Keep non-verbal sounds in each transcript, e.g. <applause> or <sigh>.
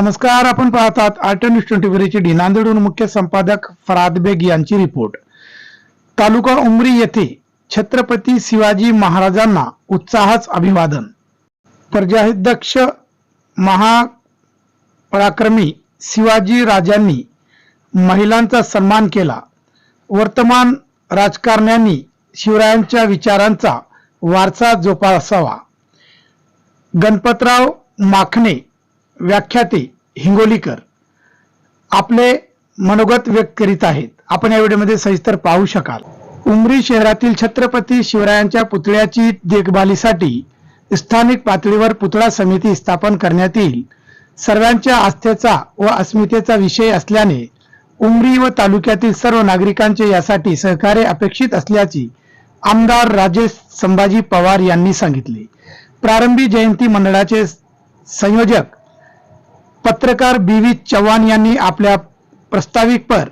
नमस्कार आपण पाहतात आर्ट न्यूज ट्वेंटी डी. नांदेडहून मुख्य संपादक फराद बेग यांची रिपोर्ट. तालुका उमरी येथे छत्रपती शिवाजी महाराजांना उत्साहाच अभिवादन. प्रजाध्यक्ष महापराक्रमी शिवाजी राजांनी महिलांचा सन्मान केला. वर्तमान राजकारण्यांनी शिवरायांच्या विचारांचा वारसा जोपासावा. गणपतराव माखणे व्याख्याते हिंगोलीकर आपले मनोगत व्यक्त करीत आहेत. आपण या व्हिडिओमध्ये सविस्तर पाहू शकाल. उमरी शहरातील छत्रपती शिवरायांच्या पुतळ्याची देखभालीसाठी स्थानिक पातळीवर पुतळा समिती स्थापन करण्यात येईल. सर्वांच्या आस्थेचा व अस्मितेचा विषय असल्याने उमरी व तालुक्यातील सर्व नागरिकांचे यासाठी सहकार्य अपेक्षित असल्याची आमदार राजेश संभाजी पवार यांनी सांगितले. प्रारंभी जयंती मंडळाचे संयोजक पत्रकार बी व्ही चव्हाण यांनी आपल्या प्रस्ताविकपर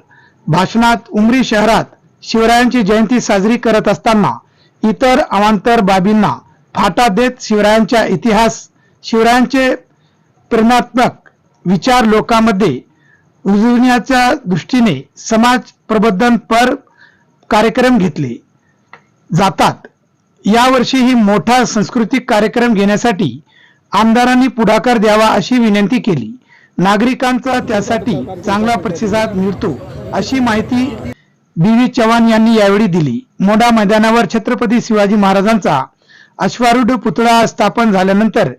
भाषणात उमरी शहरात शिवरायांची जयंती साजरी करत असताना इतर अवांतर बाबींना फाटा देत शिवरायांच्या इतिहास शिवरायांचे प्रेरणात्मक विचार लोकांमध्ये रुजवण्याच्या दृष्टीने समाज प्रबोधन पर कार्यक्रम घेतले जातात. यावर्षीही मोठा सांस्कृतिक कार्यक्रम घेण्यासाठी आमदारांनी पुढाकार द्यावा अशी विनंती केली. नागरिकांचा त्यासाठी चांगला प्रतिसाद मिळतो अशी माहिती बी व्ही चव्हाण यांनी यावेळी दिली. मोडा मैदानावर छत्रपती शिवाजी महाराजांचा अश्वारूढ पुतळा स्थापन झाल्यानंतर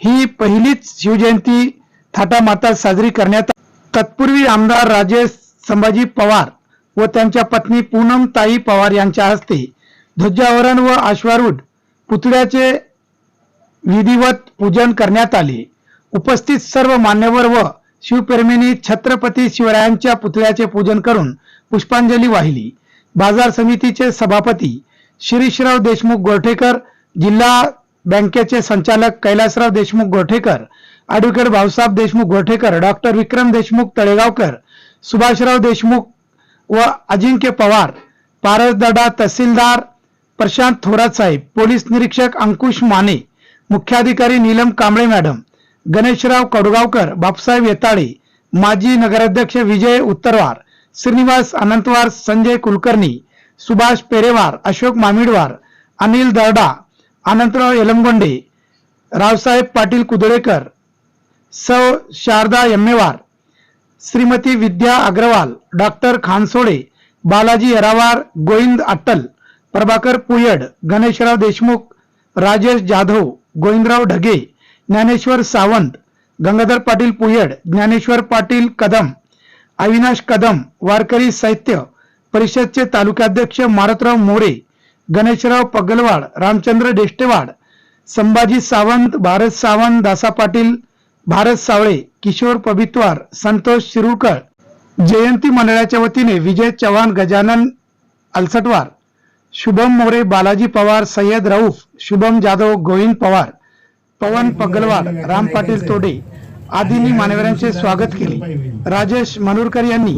ही पहिलीच शिवजयंती थाटामाटात साजरी करण्यात तत्पूर्वी आमदार राजेश संभाजी पवार व त्यांच्या पत्नी पूनम ताई पवार यांच्या हस्ते ध्वजावरण व अश्वारूढ पुतळ्याचे विधिवत पूजन करण्यात आले. उपस्थित सर्व मान्यवर व शिवप्रेमींनी छत्रपती शिवरायांच्या पुतळ्याचे पूजन करून पुष्पांजली वाहिली. बाजार समितीचे सभापती शिरीषराव देशमुख गोरठेकर जिल्हा बँकेचे संचालक कैलासराव देशमुख गोरठेकर ॲडव्होकेट भाऊसाहेब देशमुख गोरठेकर डॉक्टर विक्रम देशमुख तळेगावकर सुभाषराव देशमुख व अजिंक्य पवार पारसदडा तहसीलदार प्रशांत थोरात साहेब पोलीस निरीक्षक अंकुश माने मुख्याधिकारी नीलम कांबळे मॅडम गणेशराव कडगावकर बापसाहेब येताळे माजी नगराध्यक्ष विजय उत्तरवार श्रीनिवास अनंतवार संजय कुलकर्णी सुभाष पेरेवार अशोक मामिडवार अनिल दर्डा अनंतराव एलमगोंडे रावसाहेब पाटील कुदळेकर सौ शारदा यम्मेवार श्रीमती विद्या अग्रवाल डॉक्टर खानसोडे बालाजी येरावार गोविंद अट्टल प्रभाकर पुयड गणेशराव देशमुख राजेश जाधव गोविंदराव ढगे ज्ञानेश्वर सावंत गंगाधर पाटील पुयड ज्ञानेश्वर पाटील कदम अविनाश कदम वारकरी साहित्य परिषदचे तालुकाध्यक्ष मारतराव मोरे गणेशराव पगलवाड रामचंद्र डेष्टेवाड संभाजी सावंत भारत सावंत दासा पाटील भारत सावळे किशोर पबित्वार संतोष शिरुळकर जयंती मंडळाच्या वतीने विजय चव्हाण गजानन अलसटवार शुभम मोरे बालाजी पवार सय्यद रऊफ शुभम जाधव गोविंद पवार. पवन पगलवाड राम पाटील तोडे आदींनी मान्यवरांचे स्वागत केले. राजेश मनोरकर यांनी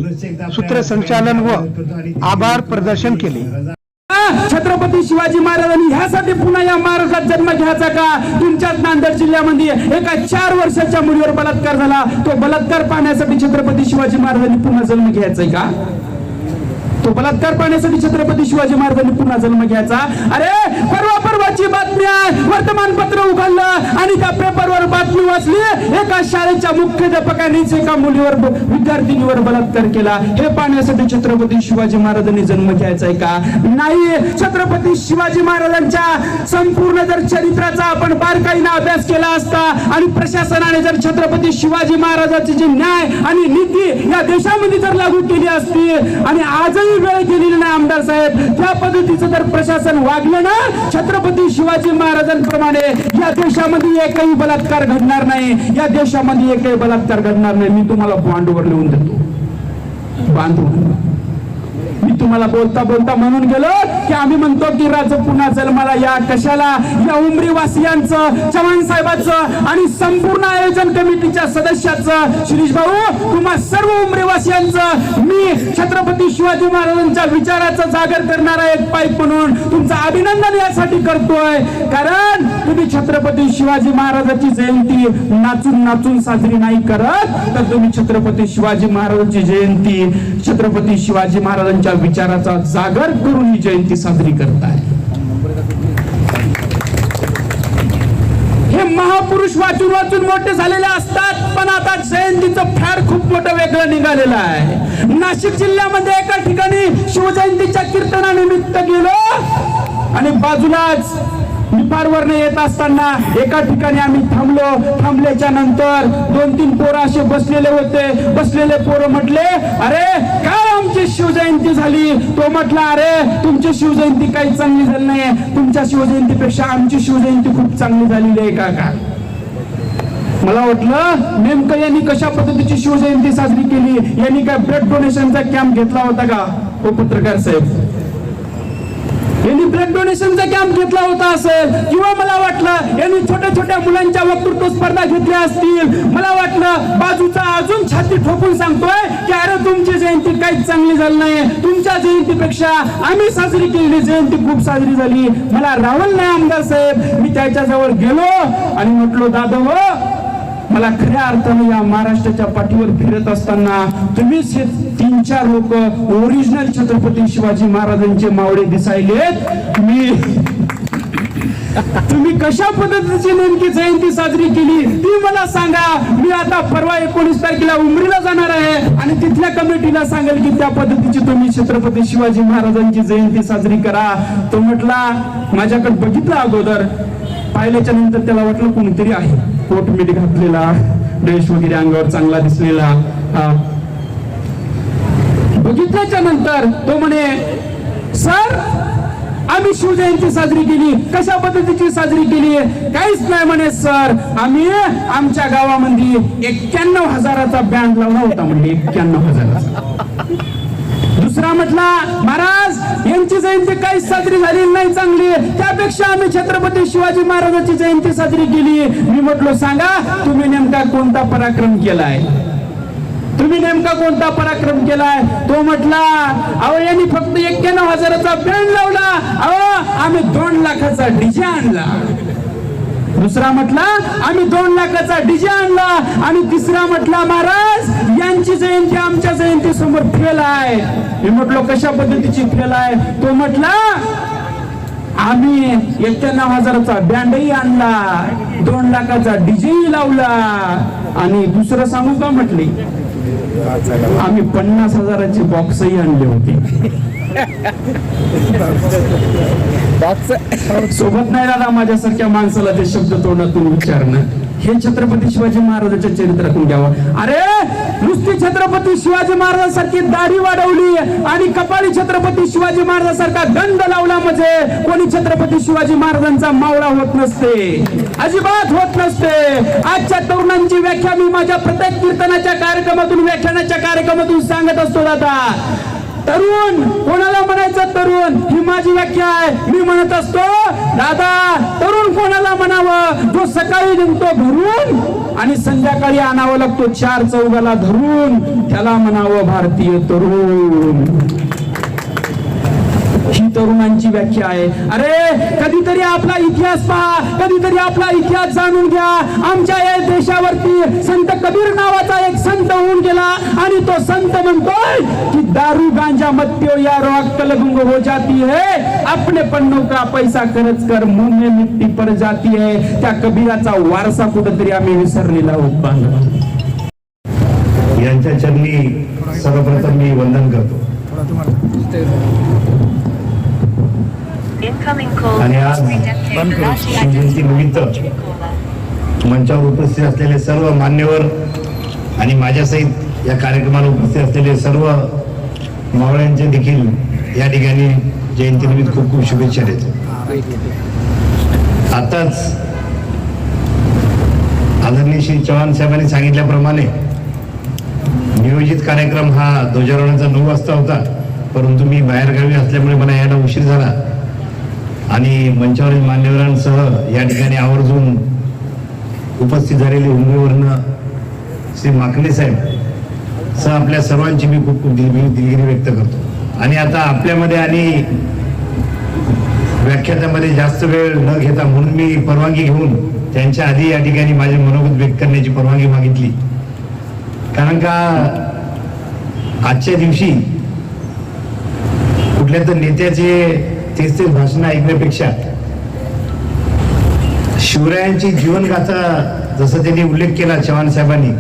सूत्रसंचालन व आभार प्रदर्शन केले. छत्रपती शिवाजी महाराजांनी ह्यासाठी पुन्हा या महाराष्ट्रात जन्म घ्यायचा का? तुमच्याच नांदेड जिल्ह्यामध्ये एका चार वर्षाच्या मुलीवर बलात्कार झाला. तो बलात्कार पाहण्यासाठी छत्रपती शिवाजी महाराजांनी पुन्हा जन्म घ्यायचा का? तो बलात्कार पाहण्यासाठी छत्रपती शिवाजी महाराजांनी पुन्हा जन्म घ्यायचा. अरे परवा परवाची बातमी आहे. वर्तमानपत्र उघडलं आणि त्या पेपरवर बातमी वाचली. एका शाळेच्या मुख्याध्यापकानेच एका मुलीवर विद्यार्थिनीवर बलात्कार केला. हे पाहण्यासाठी छत्रपती शिवाजी महाराजांनी जन्म घ्यायचा आहे का? नाही. छत्रपती शिवाजी महाराजांच्या संपूर्ण जर चरित्राचा आपण बारकाईने अभ्यास केला असता आणि प्रशासनाने जर छत्रपती शिवाजी महाराजांचे जे न्याय आणि नीती या देशामध्ये जर लागू केली असती आणि आजही वेळ दिलेली ना आमदार साहेब. त्या पद्धतीचं जर प्रशासन वागलं ना छत्रपती शिवाजी महाराजांप्रमाणे या देशामध्ये एकही बलात्कार घडणार नाही. या देशामध्ये एकही बलात्कार घडणार नाही. मी तुम्हाला बॉन्डवर लिहून देतो. बांधून मी तुम्हाला बोलता बोलता म्हणून गेलो की आम्ही म्हणतो की राज पुन्हा जन्माला या कशाला? या उमरी वासियांचं चव्हाण साहेबांचं आणि संपूर्ण आयोजन कमिटीच्या सदस्याचं. शिरीष भाऊ तुम्हा सर्व उमरीवासियांचं मी छत्रपती शिवाजी महाराजांच्या विचाराचं जागर करणारा एक पाईप म्हणून. तुमचं अभिनंदन यासाठी करतोय. कारण तुम्ही छत्रपती शिवाजी महाराजांची जयंती नाचून नाचून साजरी नाही करत तर तुम्ही छत्रपती शिवाजी महाराजांची जयंती छत्रपती शिवाजी महाराजांची महाराजांच्या विचाराचा जागर करून ही जयंती साजरी करताय. हे महापुरुष वाचून वाचून मोठे झालेले असतात पण आता जयंतीचं फॅड खूप मोठं वेगळं निघालेलं आहे. नाशिक जिल्ह्यामध्ये एका ठिकाणी शिवजयंतीच्या कीर्तनानिमित्त गेलो आणि बाजूलाच निपारवरने येत असताना एका ठिकाणी आम्ही थांबलो. थांबल्याच्या नंतर दोन तीन पोरं असे बसलेले होते. बसलेले पोरं म्हटले अरे काय आमची शिवजयंती झाली? तो म्हटला अरे तुमची शिवजयंती काही चांगली झाली नाही तुमच्या शिवजयंतीपेक्षा आमची शिवजयंती खूप चांगली झालेली आहे का का मला वाटलं नेमकं यांनी कशा पद्धतीची शिवजयंती साजरी केली? यांनी काय ब्लड डोनेशनचा कॅम्प घेतला होता का? हो पत्रकार साहेब. यांनी ब्लड डोनेशनचा कॅम्प घेतला होता असेल. किंवा मला वाटलं यांनी छोट्या छोट्या मुलांच्या वक्तृत्व स्पर्धा घेतल्या असतील. मला वाटलं बाजूचा अजून छाती ठोकून सांगतोय की अरे तुमची जयंती काहीच चांगली झाली नाही. तुमच्या जयंतीपेक्षा आम्ही साजरी केलेली जयंती खूप साजरी झाली. मला रावल नाही आमदार साहेब. मी त्याच्याजवळ गेलो आणि म्हटलो दादा हो मला खऱ्या अर्थाने या महाराष्ट्राच्या पाठीवर फिरत असताना तुम्हीच हे तीन चार लोक ओरिजिनल छत्रपती शिवाजी महाराजांचे मावळे दिसायलेत. मी <laughs> तुम्ही कशा पद्धतीची नेमकी जयंती साजरी केली ती मला सांगा. मी आता परवा एकोणीस तारखेला उमरीला जाणार आहे आणि तिथल्या कमिटीला सांगेल की त्या पद्धतीची तुम्ही छत्रपती शिवाजी महाराजांची जयंती साजरी करा. तो म्हटला माझ्याकडे बघितलं अगोदर. पाहिल्याच्या नंतर त्याला वाटलं कोणीतरी आहे. कोट मीठ घातलेला ड्रेस वगैरे अंगावर चांगला दिसलेला बघितल्याच्या नंतर तो म्हणे सर आम्ही शिवजयंती साजरी केली. कशा पद्धतीची साजरी केली? काहीच नाही म्हणे सर आम्ही आमच्या गावामध्ये एक्क्याण्णव हजाराचा बँड लावला होता म्हणजे एक्क्याण्णव हजाराचा. दुसरा म्हटला महाराज यांची जयंती काही साजरी झाली नाही चांगली. त्यापेक्षा आम्ही छत्रपती शिवाजी महाराजांची जयंती साजरी केली. मी म्हटलो सांगा तुम्ही नेमका कोणता पराक्रम केलाय? तुम्ही नेमका कोणता पराक्रम केलाय? तो म्हटला अहो यांनी फक्त एक्क्याण्णव हजाराचा बँड लावला. अहो आम्ही दोन लाखाचा डीजे आणला. दुसरा म्हटला आम्ही दोन लाखाचा डीजे आणला आणि तिसरा म्हटला महाराज यांची जयंती आमच्या जयंती समोर फेल आहे. मी म्हटलो कशा पद्धतीची फेल आहे? तो म्हटला आम्ही एक्क्याण्णव हजाराचा बँडही आणला दोन लाखाचा डीजेही लावला. आणि दुसरं सांगू का म्हटले आम्ही पन्नास हजाराचे बॉक्सही आणले होते. <laughs> सोबत नाही दादा माझ्यासारख्या माणसाला ते शब्द तोंडातून उच्चारणं. हे छत्रपती शिवाजी महाराजांच्या चरित्रातून घ्यावं. अरे नुसती छत्रपती शिवाजी महाराजांसारखी दाढी वाढवली आणि कपाळी छत्रपती शिवाजी महाराजांसारखा गंध लावला म्हणजे कोणी छत्रपती शिवाजी महाराजांचा मावळा होत नसते. अजिबात होत नसते. आजच्या तरुणांची व्याख्या मी माझ्या प्रत्येक कीर्तनाच्या कार्यक्रमातून व्याख्यानाच्या कार्यक्रमातून सांगत असतो दादा. तरुण कोणाला म्हणायचं तरुण? ही माझी व्याख्या आहे. मी म्हणत असतो दादा तरुण कोणाला म्हणावं? जो सकाळी निघतो घरून आणि संध्याकाळी आणावं लागतो चार चौघाला धरून त्याला म्हणावं भारतीय तरुण. तरुणांची व्याख्या आहे. अरे कधीतरी आपला इतिहास पहा. कधीतरी आपला इतिहास जाणून घ्या. आमच्या या देशावरती संत कबीर नावाचा एक संत होऊन गेला. आणि तो संत म्हणतोय की दारू गांजा मत्यो या अक्कल गुंग हो जाती है. अपने पन्नों का पैसा खर्च कर मुंह में मिट्टी पर जाती है. त्या कबीराचा वारसा कुठेतरी आम्ही विसरलेला होत यांच्या चरणी सर्वप्रथम मी वंदन करतो. आणि आज निमित्त मंचावर उपस्थित असलेले सर्व मान्यवर आणि माझ्यासहित या कार्यक्रमाला उपस्थित असलेले सर्व मावळ्यांचे देखील या ठिकाणी जयंतीनिमित्त खूप खूप शुभेच्छा देतो. आताच आदरणीय श्री चव्हाण साहेबांनी सांगितल्याप्रमाणे नियोजित कार्यक्रम हा ध्वजारोहणाचा नऊ वाजता होता परंतु मी बाहेरगावी असल्यामुळे मला यायला उशीर झाला. आणि मंचावरील मान्यवरांसह या ठिकाणी आवर्जून उपस्थित झालेले उमेदवारनं श्री माकडे साहेब सह आपल्या सर्वांची मी खूप खूप दिलगिरी दिलगिरी व्यक्त करतो. आणि आता आपल्यामध्ये आणि व्याख्यात्यामध्ये जास्त वेळ न घेता म्हणून मी परवानगी घेऊन त्यांच्या आधी या ठिकाणी माझे मनोगत व्यक्त करण्याची परवानगी मागितली. कारण का आजच्या दिवशी कुठल्या तर नेत्याचे तेच तेच भाषण ऐकण्यापेक्षा शिवरायांची जीवनगाथा जसं त्यांनी उल्लेख केला चव्हाण साहेबांनी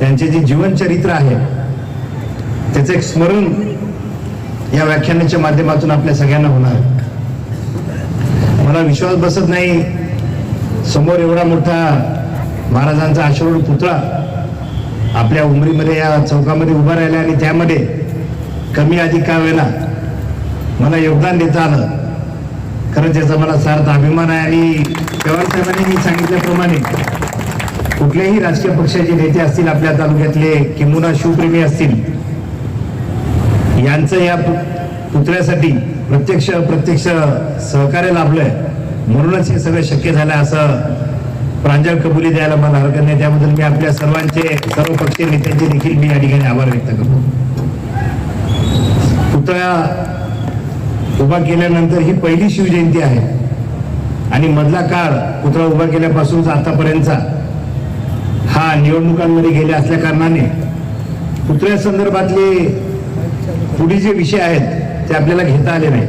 त्यांचे जे जीवनचरित्र आहे त्याचं एक स्मरण या व्याख्यानाच्या माध्यमातून आपल्या सगळ्यांना होणार. मला विश्वास बसत नाही समोर एवढा मोठा महाराजांचा आश्रूढ पुतळा आपल्या उमरीमध्ये या चौकामध्ये उभा राहिला आणि त्यामध्ये कमी अधिक का वेळेला मला योगदान देता आलं खरंच याचा मला सार्थ अभिमान आहे आणि पवार साहेबांनी मी सांगितल्याप्रमाणे कुठल्याही राजकीय पक्षाचे नेते असतील आपल्या तालुक्यातले किंबुना शिवप्रेमी असतील यांचं या पुतळ्यासाठी प्रत्यक्ष प्रत्यक्ष सहकार्य लाभलंय. म्हणूनच हे सगळं शक्य झालं असं प्रांजळ कबुली द्यायला मला हरकत नाही. त्याबद्दल मी आपल्या सर्वांचे सर्व पक्षीय नेत्यांचे देखील मी या ठिकाणी आभार व्यक्त करतो. पुतळा उभा केल्यानंतर ही पहिली शिवजयंती आहे. आणि मधला काळ पुतळा उभा केल्यापासूनच आतापर्यंतचा. हा निवडणुकांमध्ये गेले असल्या कारणाने पुतळ्या संदर्भातले पुढे जे विषय आहेत ते आपल्याला घेता आले नाही.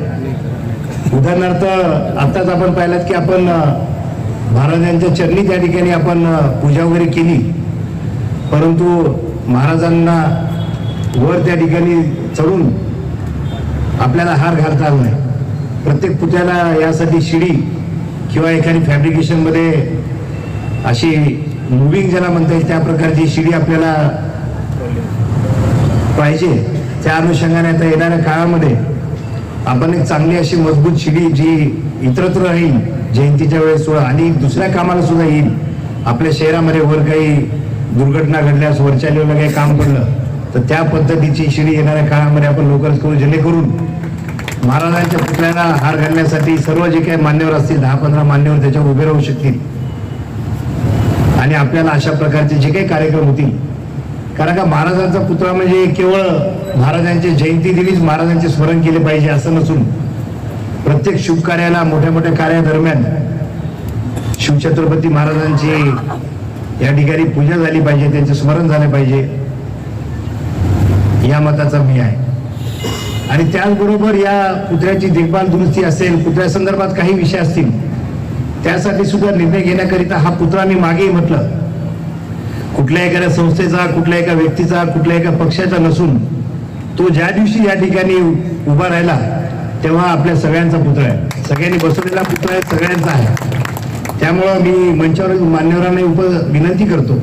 उदाहरणार्थ आताच आपण पाहिलात की आपण महाराजांच्या चरणी त्या ठिकाणी आपण पूजा वगैरे केली. परंतु महाराजांना वर त्या ठिकाणी चढून आपल्याला हार घालता आला नाही. प्रत्येक पुतळ्याला यासाठी शिडी किंवा एखादी फॅब्रिकेशनमध्ये अशी मुव्हिंग ज्याला म्हणता येईल त्या प्रकारची शिडी आपल्याला पाहिजे. त्या अनुषंगाने आता येणाऱ्या काळामध्ये आपण एक चांगली अशी मजबूत शिडी जी इतरत्र राहील जयंतीच्या वेळेस आणि दुसऱ्या कामाला सुद्धा येईल. आपल्या शहरामध्ये वर काही दुर्घटना घडल्यास वरच्या लेवला काही काम पडलं तर त्या पद्धतीची शिडी येणाऱ्या काळामध्ये आपण लवकरच करू जेणेकरून महाराजांच्या पुतळ्याला हार घालण्यासाठी सर्व जे काही मान्यवर असतील दहा पंधरा मान्यवर त्याच्यावर उभे राहू शकतील. आणि आपल्याला अशा प्रकारचे जे काही कार्यक्रम होतील कारण का महाराजांचा पुतळा म्हणजे केवळ महाराजांच्या जयंती दिवीच महाराजांचे स्मरण केले पाहिजे असं नसून प्रत्येक शुभ कार्याला मोठ्या मोठ्या कार्यादरम्यान शिवछत्रपती महाराजांची या ठिकाणी पूजा झाली पाहिजे त्यांचे स्मरण झाले पाहिजे. या मताचा मी आहे. आणि त्याचबरोबर या कुत्र्याची देखभाल दुरुस्ती असेल कुत्र्या संदर्भात काही विषय असतील त्यासाठी सुद्धा निर्णय घेण्याकरिता हा कुत्रा मी मागेही म्हटलं. कुठल्या एखाद्या संस्थेचा कुठल्या एका व्यक्तीचा कुठल्या एका पक्षाचा नसून तो ज्या दिवशी या ठिकाणी उभा राहिला तेव्हा आपल्या सगळ्यांचा पुतळा आहे. सगळ्यांनी बसवलेला पुत्र आहे सगळ्यांचा आहे. त्यामुळं मी मंचावर मान्यवरांना उप विनंती करतो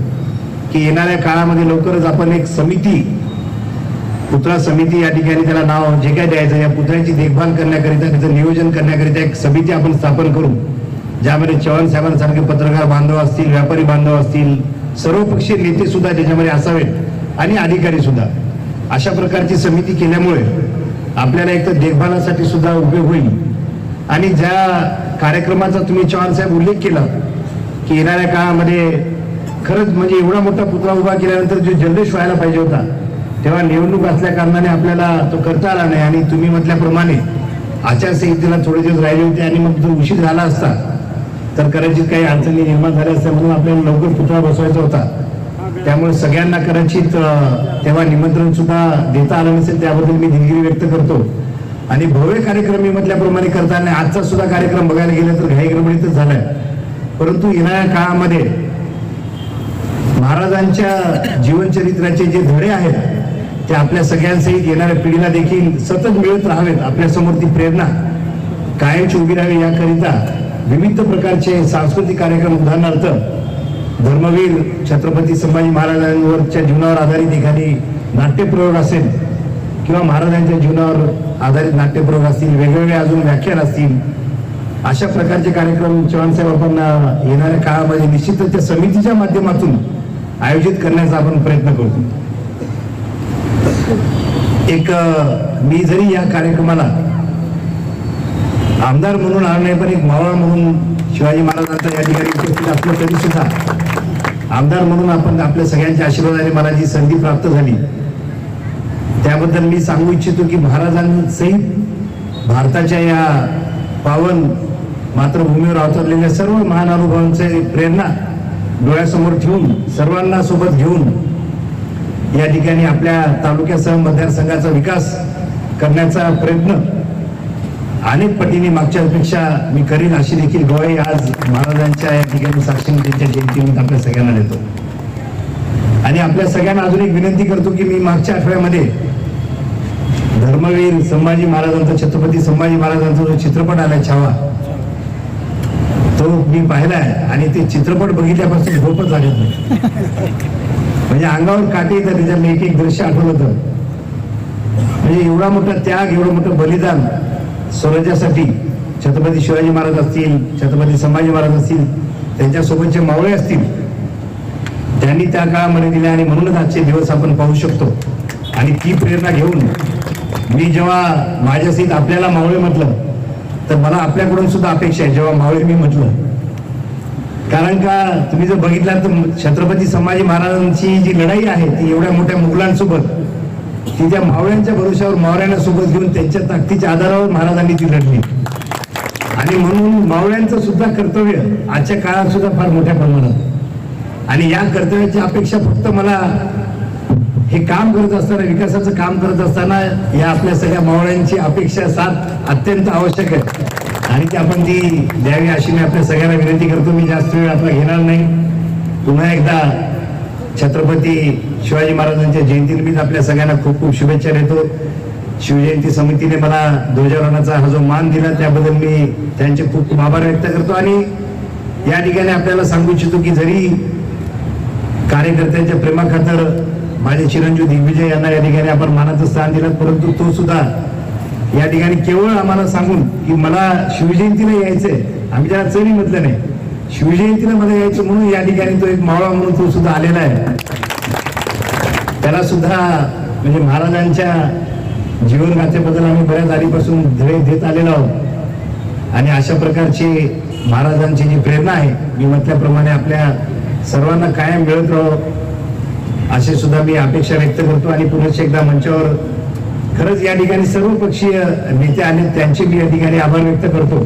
की येणाऱ्या काळामध्ये लवकरच आपण एक समिती पुतळा समिती या ठिकाणी त्याला नाव जे काय द्यायचं या पुतळ्याची देखभाल करण्याकरिता त्याचं नियोजन करण्याकरिता एक समिती आपण स्थापन करू. ज्यामध्ये चव्हाण साहेबांसारखे पत्रकार बांधव असतील व्यापारी बांधव असतील सर्वपक्षीय नेते सुद्धा त्याच्यामध्ये असावेत आणि अधिकारी सुद्धा. अशा प्रकारची समिती केल्यामुळे आपल्याला एक तर देखभालासाठी सुद्धा उपयोग होईल. आणि ज्या कार्यक्रमाचा तुम्ही चव्हाण साहेब उल्लेख केला की येणाऱ्या काळामध्ये खरंच म्हणजे एवढा मोठा पुतळा उभा केल्यानंतर जो जल्लोष व्हायला पाहिजे होता तेव्हा निवडणूक असल्या कारणाने आपल्याला तो करता आला नाही आणि तुम्ही म्हटल्याप्रमाणे आचारसंहितेला थोडे दिवस राहिले होते आणि मग जर उशीर झाला असता तर कदाचित काही अडचणी निर्माण झाल्या असत्या म्हणून आपल्याला लवकर पुतळा बसवायचा होता. त्यामुळे सगळ्यांना कदाचित तेव्हा निमंत्रण सुद्धा देता आलं नसेल त्याबद्दल मी दिलगिरी व्यक्त करतो. आणि भव्य कार्यक्रम मी म्हटल्याप्रमाणे करताना आजचा सुद्धा कार्यक्रम बघायला गेला तर घाई गडबडीतच झालाय. परंतु येणाऱ्या काळामध्ये महाराजांच्या जीवनचरित्राचे जे धडे आहेत ते आपल्या सगळ्यांसहित येणाऱ्या पिढीला देखील सतत मिळत राहावेत आपल्यासमोर ती प्रेरणा. कायमची उभी राहावी याकरिता विविध प्रकारचे सांस्कृतिक कार्यक्रम उदाहरणार्थ धर्मवीर छत्रपती संभाजी महाराजांवरच्या जीवनावर आधारित एखादी नाट्यप्रयोग असेल किंवा महाराजांच्या जीवनावर आधारित नाट्यप्रयोग असतील वेगवेगळे अजून व्याख्यान असतील अशा प्रकारचे कार्यक्रम चव्हाणसाहेब आपण येणाऱ्या काळामध्ये निश्चितच त्या समितीच्या माध्यमातून आयोजित करण्याचा आपण प्रयत्न करतो. एक मी जरी या कार्यक्रमाला आमदार म्हणून आलो नाही पण एक मावळा म्हणून शिवाजी महाराजांचा या ठिकाणी उपस्थित असलो तरी सुद्धा आमदार म्हणून आपण आपल्या सगळ्यांच्या आशीर्वादाने मला जी संधी प्राप्त झाली. त्याबद्दल मी सांगू इच्छितो की महाराजांसहित भारताच्या या पावन मातृभूमीवर अवतरलेल्या सर्व महान अनुभवांचे प्रेरणा डोळ्यासमोर ठेवून सर्वांना सोबत घेऊन या ठिकाणी आपल्या तालुक्यासह मतदारसंघाचा विकास करण्याचा प्रयत्न अनेक पटीने मागच्यापेक्षा मी करीन अशी देखील ग्वाही आज महाराजांच्या या ठिकाणी साक्षीने त्यांच्या जयंतीनिमित्त आपल्या सगळ्यांना देतो. आणि आपल्या सगळ्यांना अजून एक विनंती करतो की मी मागच्या आठवड्यामध्ये धर्मवीर संभाजी महाराजांचा छत्रपती संभाजी महाराजांचा जो चित्रपट आलाय छावा तो मी पाहिलाय आणि ते चित्रपट बघितल्यापासून झोपच लागत नाही. म्हणजे अंगावर काठी तर त्याच्या एक एक दृश्य आठवलं होतं म्हणजे एवढा मोठा त्याग एवढं मोठं बलिदान स्वराज्यासाठी छत्रपती शिवाजी महाराज असतील छत्रपती संभाजी महाराज असतील त्यांच्यासोबतचे मावळे असतील त्यांनी त्या काळामध्ये दिले आणि म्हणूनच आजचे दिवस आपण पाहू शकतो. आणि ती प्रेरणा घेऊन मी जेव्हा माझ्या सीत आपल्याला मावळे म्हटलं तर मला आपल्याकडून सुद्धा अपेक्षा आहे. जेव्हा मावळे मी म्हटलं कारण का तुम्ही जर बघितलं तर छत्रपती संभाजी महाराजांची जी लढाई आहे ती एवढ्या मोठ्या मुघलांसोबत ती त्या मावळ्यांच्या भरोश्यावर मावळ्यांना सोबत घेऊन त्यांच्या ताकदीच्या आधारावर महाराजांनी ती लढली. आणि म्हणून मावळ्यांचं सुद्धा कर्तव्य आजच्या काळात सुद्धा फार मोठ्या प्रमाणात. आणि या कर्तव्याची अपेक्षा फक्त मला हे काम करत असताना विकासाचं काम करत असताना या आपल्या सगळ्या मावळ्यांची अपेक्षा साथ अत्यंत आवश्यक आहे आणि ती आपण ती द्यावी अशी मी आपल्या सगळ्यांना विनंती करतो. मी जास्त वेळ आपला घेणार नाही. पुन्हा एकदा छत्रपती शिवाजी महाराजांच्या जयंतीनिमित्त आपल्या सगळ्यांना खूप खूप शुभेच्छा देतो. शिवजयंती समितीने मला ध्वजारोहणाचा हा जो मान दिला त्याबद्दल मी त्यांचे खूप खूप आभार व्यक्त करतो. आणि या ठिकाणी आपल्याला सांगू इच्छितो की जरी कार्यकर्त्यांच्या प्रेमाखातर माझे चिरंजीव दिग्विजय यांना या ठिकाणी आपण मानाचं स्थान दिलं परंतु तो सुद्धा या ठिकाणी केवळ आम्हाला सांगून की मला शिवजयंतीला यायचंय. आम्ही त्याला चरी म्हटलं नाही. शिवजयंतीला मला यायचं म्हणून या ठिकाणी तो एक मावळा म्हणून तो सुद्धा आलेला आहे. त्याला सुद्धा म्हणजे महाराजांच्या जीवनगाथेबद्दल आम्ही बऱ्याच आधीपासून धडे देत आलेलो आहोत. आणि अशा प्रकारची महाराजांची जी प्रेरणा आहे मी म्हटल्याप्रमाणे आपल्या सर्वांना कायम मिळत राहो असे सुद्धा मी अपेक्षा व्यक्त करतो. आणि पुनश्च एकदा मंचावर खरंच या ठिकाणी सर्व पक्षीय नेते आले त्यांचे मी या ठिकाणी आभार व्यक्त करतो.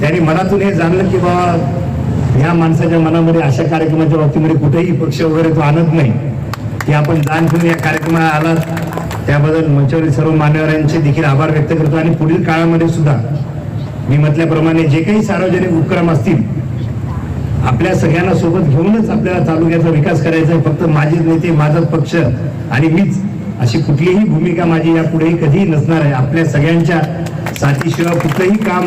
त्यांनी मनातून हे जाणलं की बाबा ह्या माणसाच्या मनामध्ये अशा कार्यक्रमाच्या बाबतीमध्ये कुठेही पक्ष वगैरे तो आणत नाही. की आपण दान ठेवून या कार्यक्रमाला आला त्याबद्दल मंचावरील सर्व मान्यवरांचे देखील आभार व्यक्त करतो आणि पुढील काळामध्ये सुद्धा मी म्हटल्याप्रमाणे जे काही सार्वजनिक उपक्रम असतील आपल्या सगळ्यांना सोबत घेऊनच आपल्याला तालुक्याचा विकास करायचा आहे. फक्त माझेच नेते माझाच पक्ष आणि मीच. अशी कुठलीही भूमिका माझी यापुढेही कधीही नसणार आहे. आपल्या सगळ्यांच्या साथीशिवाय कुठलंही काम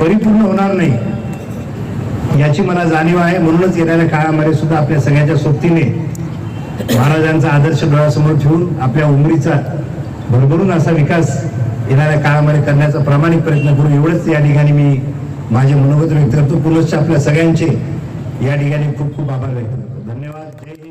परिपूर्ण होणार नाही. याची मला जाणीव आहे. म्हणूनच येणाऱ्या काळामध्ये सुद्धा आपल्या सगळ्यांच्या सोबतीने महाराजांचा आदर्श डोळ्यासमोर ठेवून आपल्या उमरीचा भरभरून असा विकास येणाऱ्या काळामध्ये करण्याचा प्रामाणिक प्रयत्न करू. एवढंच या ठिकाणी मी माझे मनोगत व्यक्त करतो. पुनश्च आपल्या सगळ्यांचे या ठिकाणी खूप खूप आभार व्यक्त करतो. धन्यवाद. जय